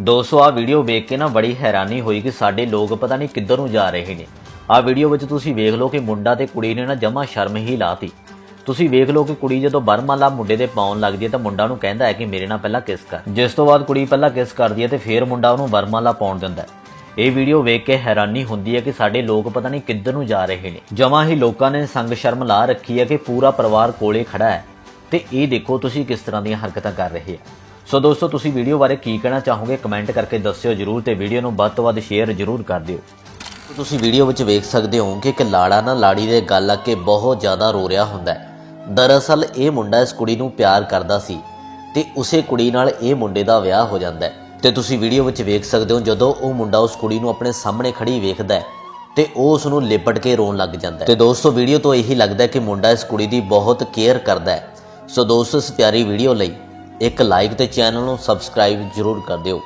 ਦੋਸਤੋ ਆ ਵੀਡੀਓ ਵੇਖ ਕੇ ਨਾ ਬੜੀ ਹੈਰਾਨੀ ਹੋਈ ਕਿ ਸਾਡੇ ਲੋਕ ਪਤਾ ਨਹੀਂ ਕਿੱਧਰ ਨੂੰ ਜਾ ਰਹੇ ਨੇ। ਆ ਵੀਡੀਓ ਵਿੱਚ ਤੁਸੀਂ ਵੇਖ ਲਓ ਕਿ ਮੁੰਡਾ ਤੇ ਕੁੜੀ ਨੇ ਨਾ ਜਮਾ ਸ਼ਰਮ ਹੀ ਲਾਤੀ। ਤੁਸੀਂ ਵੇਖ ਲਓ ਕਿ ਕੁੜੀ ਜਦੋਂ ਬਰਮਾਲਾ ਮੁੰਡੇ ਦੇ ਪਾਉਣ ਲੱਗਦੀ ਹੈ ਤਾਂ ਮੁੰਡਾ ਨੂੰ ਕਹਿੰਦਾ ਹੈ ਕਿ ਮੇਰੇ ਨਾਲ ਪਹਿਲਾਂ ਕਿਸ ਕਰ। ਜਿਸ ਤੋਂ ਬਾਅਦ ਕੁੜੀ ਪਹਿਲਾਂ ਕਿਸ ਕਰਦੀ ਹੈ ਤੇ ਫਿਰ ਮੁੰਡਾ ਉਹਨੂੰ ਬਰਮਾਲਾ ਪਾਉਣ ਦਿੰਦਾ ਹੈ। ਇਹ ਵੀਡੀਓ ਵੇਖ ਕੇ ਹੈਰਾਨੀ ਹੁੰਦੀ ਹੈ ਕਿ ਸਾਡੇ ਲੋਕ ਪਤਾ ਨਹੀਂ ਕਿੱਧਰ ਨੂੰ ਜਾ ਰਹੇ ਨੇ। ਜਮਾਂ ਹੀ ਲੋਕਾਂ ਨੇ ਸੰਗ ਸ਼ਰਮ ਲਾ ਰੱਖੀ ਹੈ ਕਿ ਪੂਰਾ ਪਰਿਵਾਰ ਕੋਲੇ ਖੜਾ ਹੈ। ਤੇ ਇਹ ਦੇਖੋ ਤੁਸੀਂ ਕਿਸ ਤਰ੍ਹਾਂ ਦੀਆਂ ਹਰਕਤਾਂ ਕਰ ਰਹੇ ਆ ਸੋ ਦੋਸਤੋ, ਤੁਸੀਂ ਵੀਡੀਓ ਬਾਰੇ ਕੀ ਕਹਿਣਾ ਚਾਹੋਗੇ? ਕਮੈਂਟ ਕਰਕੇ ਦੱਸਿਓ ਜਰੂਰ ਤੇ ਵੀਡੀਓ ਨੂੰ ਵੱਧ ਤੋਂ ਵੱਧ ਸ਼ੇਅਰ ਜਰੂਰ ਕਰ ਦਿਓ। ਤੁਸੀਂ ਵੀਡੀਓ ਵਿੱਚ ਵੇਖ ਸਕਦੇ ਹੋ ਕਿ ਇੱਕ ਲਾੜਾ ਨਾ ਲਾੜੀ ਦੇ ਗੱਲ ਅੱਗੇ ਬਹੁਤ ਜ਼ਿਆਦਾ ਰੋ ਰਿਹਾ ਹੁੰਦਾ ਹੈ। ਦਰਅਸਲ, ਇਹ ਮੁੰਡਾ ਇਸ ਕੁੜੀ ਨੂੰ ਪਿਆਰ ਕਰਦਾ ਸੀ ਤੇ ਉਸੇ ਕੁੜੀ ਨਾਲ ਇਹ ਮੁੰਡੇ ਦਾ ਵਿਆਹ ਹੋ ਜਾਂਦਾ ਹੈ। ਤੇ ਤੁਸੀਂ ਵੀਡੀਓ ਵਿੱਚ ਵੇਖ ਸਕਦੇ ਹੋ, ਜਦੋਂ ਉਹ ਮੁੰਡਾ ਉਸ ਕੁੜੀ ਨੂੰ ਆਪਣੇ ਸਾਹਮਣੇ ਖੜੀ ਵੇਖਦਾ ਹੈ ਤੇ ਉਹ ਉਸ ਨੂੰ ਲਿਪਟ ਕੇ ਰੋਣ ਲੱਗ ਜਾਂਦਾ ਹੈ। ਤੇ ਦੋਸਤੋ, ਵੀਡੀਓ ਤੋਂ ਇਹੀ ਲੱਗਦਾ ਹੈ ਕਿ ਮੁੰਡਾ ਇਸ ਕੁੜੀ ਦੀ ਬਹੁਤ ਕੇਅਰ ਕਰਦਾ ਹੈ। ਸੋ ਦੋਸਤੋ, ਇਸ ਪਿਆਰੀ ਵੀਡੀਓ ਲਈ ਇੱਕ ਲਾਈਕ ਤੇ ਚੈਨਲ ਨੂੰ ਸਬਸਕ੍ਰਾਈਬ ਜਰੂਰ ਕਰ ਦਿਓ।